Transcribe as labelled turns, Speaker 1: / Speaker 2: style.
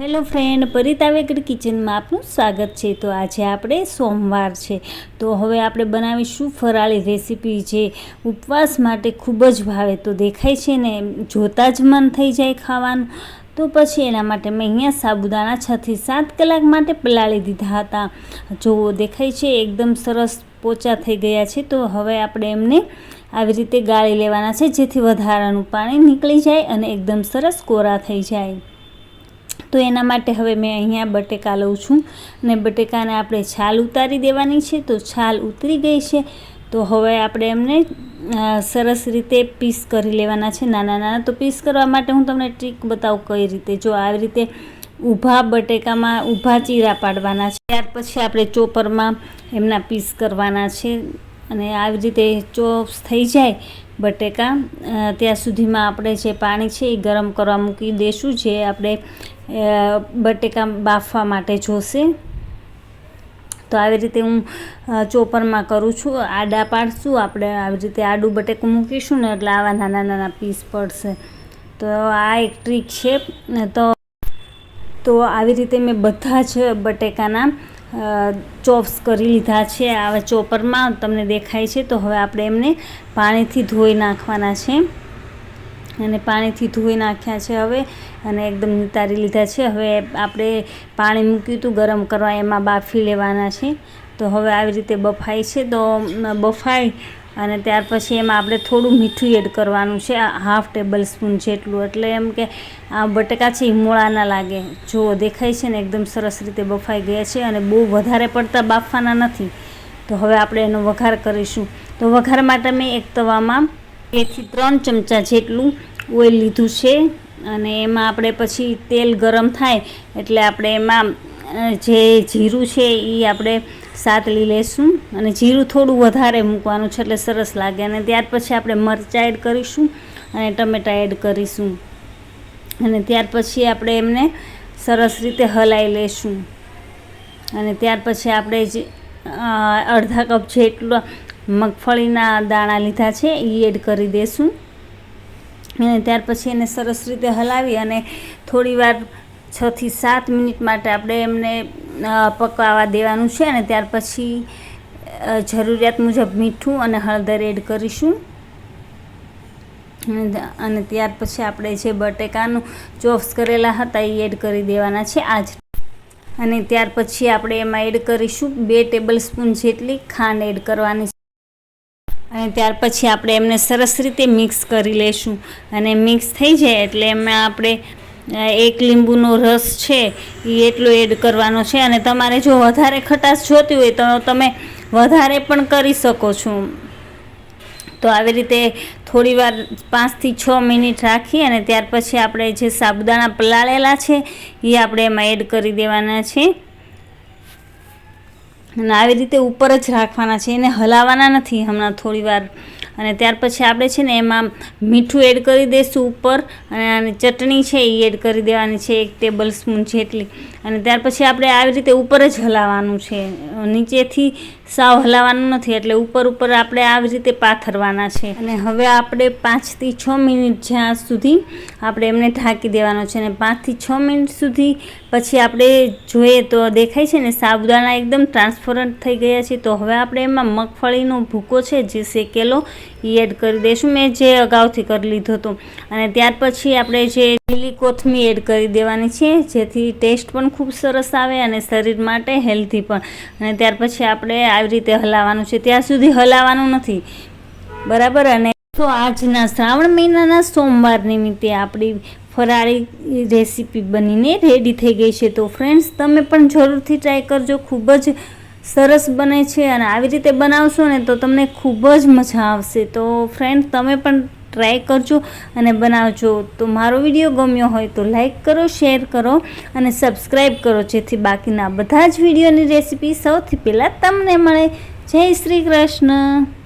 Speaker 1: Hello friend પરિતાવેકડ કિચનમાં આપનું સ્વાગત છે. તો આજે આપણે સોમવાર છે. તો હવે આપણે બનાવીશું ફરાળી રેસીપી જે ઉપવાસ માટે ખૂબ જ ભાવે. તો દેખાય છે ને જોતાં જ મન થઈ જાય ખાવાનું. તો પછી એના માટે મેં અહીંયા સાબુદાણા છથી સાત કલાક માટે પલાળી દીધા હતા. જોવો દેખાય છે એકદમ સરસ પોચા થઈ ગયા છે. તો હવે આપણે એમને આવી રીતે ગાળી લેવાના છે, જેથી વધારાનું પાણી નીકળી જાય અને એકદમ સરસ કોરા થઈ જાય. તો એના માટે હવે મેં અહીંયા બટેકા લઉં છું અને બટેકાને આપણે છાલ ઉતારી દેવાની છે તો છાલ ઉતરી ગઈ છે. તો હવે આપણે એમને સરસ રીતે પીસ કરી લેવાના છે, નાના નાના. તો પીસ કરવા માટે હું તમને ટ્રીક બતાવું કઈ રીતે. જો આવી રીતે ઊભા બટેકામાં ઊભા ચીરા પાડવાના છે, ત્યાર પછી આપણે ચોપરમાં એમના પીસ કરવાના છે. અને આવી રીતે ચોપ્સ થઈ જાય બટેકા ત્યાં સુધીમાં આપણે જે પાણી છે એ ગરમ કરવા મૂકી દઈશું જે આપણે બટેકા બાફવા માટે જોશે. તો આવી રીતે હું ચોપરમાં કરું છું. આડા પાડશું. આપણે આવી રીતે આડું બટેકું મૂકીશું ને એટલે આવા નાના નાના પીસ પડશે. તો આ એક ટ્રીક છે. તો તો આવી રીતે મેં બધા જ બટેકાના ચોપ્સ કરી લીધા છે આવા ચોપરમાં. તમને દેખાય છે. તો હવે આપણે એમને પાણીથી ધોઈ નાખવાના છે. અને પાણીથી ધોઈ નાખ્યા છે હવે અને એકદમ નિતારી લીધા છે. હવે આપણે પાણી મૂક્યું હતું ગરમ કરવા, એમાં બાફી લેવાના છે. તો હવે આવી રીતે બફાય છે. તો બફાય અને ત્યાર પછી એમાં આપણે થોડું મીઠું એડ કરવાનું છે. હાફ ટેબલ સ્પૂન જેટલું. એટલે એમ કે, આ બટેકા છે મોળા ના લાગે. જો દેખાય છે ને, એકદમ સરસ રીતે બફાઈ ગયા છે અને બહુ વધારે પડતા બાફવાના નથી. તો હવે આપણે એનો વઘાર કરીશું. તો વઘાર માટે મેં એક તવામાં બેથી ત્રણ ચમચા જેટલું ઓઇલ લીધું છે. અને એમાં આપણે પછી તેલ ગરમ થાય એટલે આપણે એમાં જે જીરું છે એ આપણે સાતલી લેશું. અને જીરું થોડું વધારે મૂકવાનું છે એટલે સરસ લાગે. અને ત્યાર પછી આપણે મરચાં એડ કરીશું અને ટમેટાં એડ કરીશું. અને ત્યાર પછી આપણે એમને સરસ રીતે હલાવી લેશું. અને ત્યાર પછી આપણે જે અડધા કપ જેટલા મગફળીના દાણા લીધા છે એ એડ કરી દઈશું અને ત્યાર પછી એને સરસ રીતે હલાવી અને થોડીવાર છથી સાત મિનિટ માટે આપણે એમને પકાવવા દેવાનું છે અને ત્યાર પછી જરૂરિયાત મુજબ મીઠું અને હળદર એડ કરીશું. અને ત્યાર પછી આપણે જે બટેકાનું ચોપ્સ કરેલા હતા એ એડ કરી દેવાના છે આજ. અને ત્યાર પછી આપણે એમાં એડ કરીશું બે ટેબલ સ્પૂન જેટલી ખાંડ એડ કરવાની છે. અને ત્યાર પછી આપણે એમને સરસ રીતે મિક્સ કરી લેશું. અને મિક્સ થઈ જાય એટલે એમાં આપણે એક લીંબુનો રસ છે એ એટલો એડ કરવાનો છે. અને તમારે જો વધારે ખટાશ જોતી હોય તો તમે વધારે પણ કરી શકો છો. તો આવી રીતે થોડી વાર પાંચથી છ મિનિટ રાખી અને ત્યાર પછી આપણે જે સાબુદાણા પલાળેલા છે એ આપણે એમાં એડ કરી દેવાના છે. અને આવી રીતે ઉપર જ રાખવાના છે, એને હલાવવાના નથી હમણાં થોડી વાર. અને ત્યાર પછી આપણે છે ને એમાં મીઠું એડ કરી દઈશું ઉપર અને આની ચટણી છે એ એડ કરી દેવાની છે, એક ટેબલ સ્પૂન જેટલી. અને ત્યાર પછી આપણે આવી રીતે ઉપર જ હલાવવાનું છે. નીચેથી સાવ હલાવવાનું નથી, એટલે ઉપર ઉપર આપણે આવી રીતે પાથરવાના છે. અને હવે આપણે પાંચથી છ મિનિટ જ્યાં સુધી આપણે એમને ઢાંકી દેવાનો છે અને પાંચથી છ મિનિટ સુધી પછી આપણે જોઈએ તો દેખાય છે ને સાબુદાણા એકદમ ટ્રાન્સપરન્ટ થઈ ગયા છે. તો હવે આપણે એમાં મગફળીનો ભૂકો છે, જે શેકેલો એ એડ કરી દઈશું મેં જે અગાઉથી કરી લીધો હતો. અને ત્યાર પછી આપણે જે લીલી કોથમી એડ કરી દેવાની છે, જેથી ટેસ્ટ પણ ખૂબ સરસ આવે અને શરીર માટે હેલ્ધી પણ. અને ત્યાર પછી આપણે આવી રીતે હલાવવાનું છે, ત્યાં સુધી હલાવવાનું નથી. બરાબર? અને તો આજના શ્રાવણ મહિનાના સોમવાર નિમિત્તે આપણી ફરાળી રેસીપી બનીને રેડી થઈ ગઈ છે. તો ફ્રેન્ડ્સ તમે પણ જરૂરથી ટ્રાય કરજો. ખૂબ જ સરસ બને છે અને આવી રીતે બનાવશો ને તો તમને ખૂબ જ મજા આવશે. તો ફ્રેન્ડ તમે પણ ટ્રાય કરજો અને બનાવજો. તો મારો વીડિયો ગમ્યો હોય તો લાઇક કરો શેર કરો અને સબસ્ક્રાઈબ કરો, જેથી બાકીના બધા જ વિડીયોની રેસીપી સૌથી પહેલાં તમને મળે. જય શ્રી કૃષ્ણ.